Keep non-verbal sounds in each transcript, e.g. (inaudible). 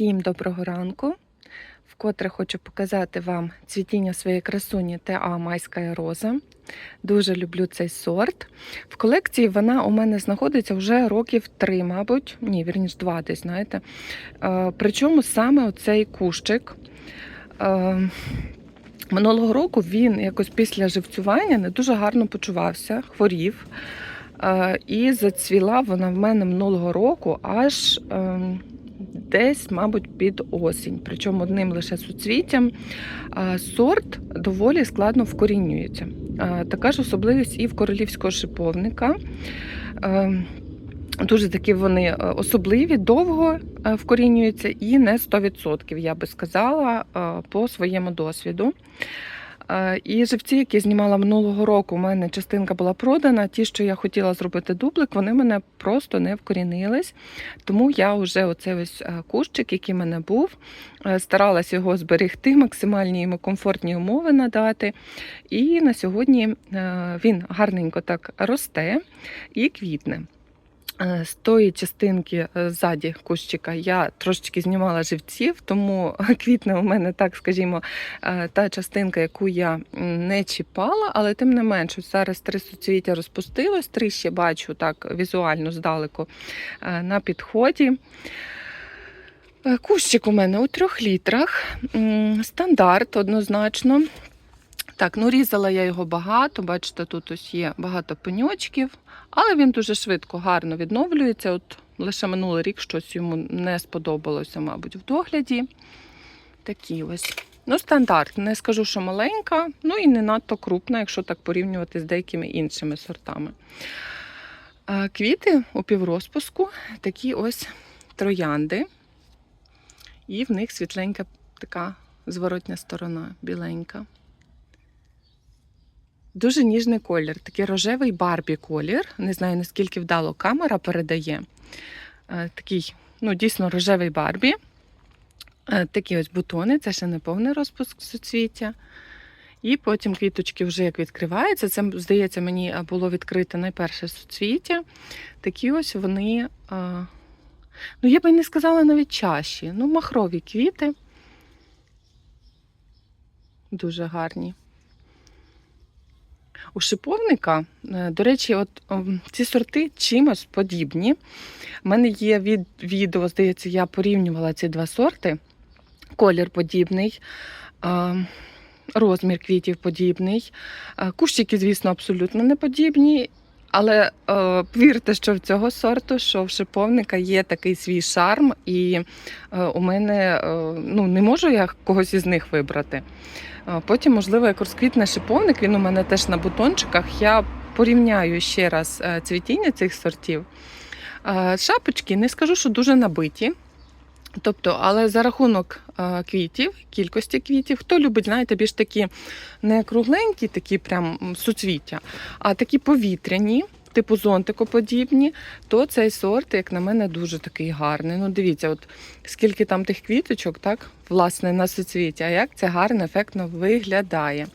Всім доброго ранку. Вкотре хочу показати вам цвітіння своєї красуні ТА Майська роза. Дуже люблю цей сорт. В колекції вона у мене знаходиться вже років три, мабуть, ні, вірніш, два десь, знаєте. Е, Причому саме оцей кущик. е, Минулого року він якось після живцювання не дуже гарно почувався, хворів. Е, І зацвіла вона в мене минулого року аж ем, десь, мабуть, під осінь. Причому одним лише суцвіттям. Сорт доволі складно вкорінюється. Така ж особливість і в королівського шиповника. Дуже такі вони е, особливі, довго е, вкорінюються і не 100%, я би сказала, е, по своєму досвіду. Е, І живці, які знімала минулого року, у мене частинка була продана. Ті, що я хотіла зробити дублик, вони мене просто не вкорінились. Тому я вже оцей ось е, кущик, який в мене був, е, старалась його зберегти, максимальні йому комфортні умови надати. І на сьогодні він гарненько так росте і квітне. Е, З тої частинки е, ззаді кущика я трошечки знімала живців, тому (laughs) квітне у мене, так скажімо, е, та частинка, яку я не чіпала, але тим не менш, зараз три суцвіття розпустилось, три ще бачу так візуально здалеку на підході. Кущик у мене у трьох літрах. Стандарт однозначно. Так, ну різала я його багато. Бачите, тут ось є багато пеньочків, але він дуже швидко, гарно відновлюється. От лише минулий рік щось йому не сподобалося, мабуть, в догляді. Такі ось. Ну, стандарт. Не скажу, що маленька, ну і не надто крупна, якщо так порівнювати з деякими іншими сортами. Квіти у піврозпуску, такі ось троянди. І в них світленька така зворотня сторона, біленька. Дуже ніжний колір, такий рожевий барбі колір. Не знаю, наскільки вдало камера передає. Е, Такий, ну, дійсно, рожевий барбі. Е, Такі ось бутони, це ще не повний розпуск суцвіття. І потім квіточки вже як відкриваються. Це, здається, мені е, було відкрите найперше суцвіття. Такі ось вони, ну я би не сказала навіть чаші. Ну, махрові квіти. Дуже гарні. У шиповника, е, до речі, от ці сорти чимось подібні. У мене є від, відео, здається, я порівнювала ці два сорти. Колір подібний, е, розмір квітів подібний. Е, Кущики, звісно, абсолютно не подібні. Але е, повірте, що в цього сорту, що в шиповника є такий свій шарм, і е, у мене е, ну, не можу я когось із них вибрати. Е, Потім, можливо, як розквітне шиповник, він у мене теж на бутончиках. Я порівняю ще раз е, цвітіння цих сортів. Е, Шапочки не скажу, що дуже набиті. Тобто, але за рахунок квітів, кількості квітів, хто любить, знаєте, більш такі не кругленькі, такі прям суцвіття, а такі повітряні, типу зонтикоподібні, то цей сорт, як на мене, дуже такий гарний. Ну, дивіться, от скільки там тих квіточок, так, власне, на суцвіття, а як це гарно, ефектно виглядає.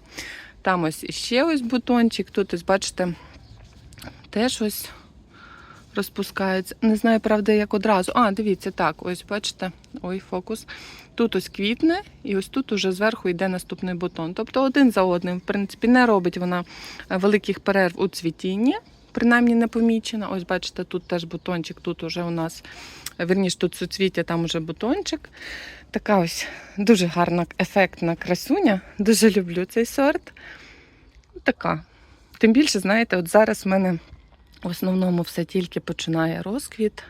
Там ось ще ось бутончик, тут ось, бачите, теж ось розпускається. Не знаю, правда, як одразу. А, дивіться, так, ось бачите, ой, фокус. Тут ось квітне, і ось тут уже зверху йде наступний бутон. Тобто один за одним, в принципі, не робить вона е, великих перерв у цвітінні, принаймні не помічена. Ось бачите, тут теж бутончик, тут уже у нас, верніше, тут суцвіття, там уже бутончик. Така ось дуже гарна, ефектна красуня. Дуже люблю цей сорт. Така. Тим більше, знаєте, от зараз в мене в основному все тільки починає розквіт.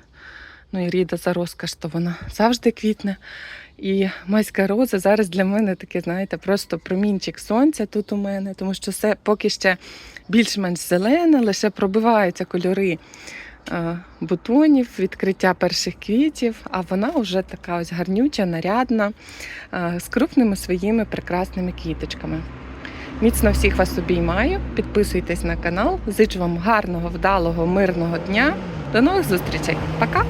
Ну і ріда за розкаш, то вона завжди квітне. І майська роза зараз для мене таке, знаєте, просто промінчик сонця тут у мене, тому що все поки ще більш-менш зелене, лише пробиваються кольори е, бутонів, відкриття перших квітів, а вона вже така ось гарнюча, нарядна, е, з крупними своїми прекрасними квіточками. Міцно всіх вас обіймаю. Підписуйтесь на канал. Зичу вам гарного, вдалого, мирного дня. До нових зустрічей. Пока!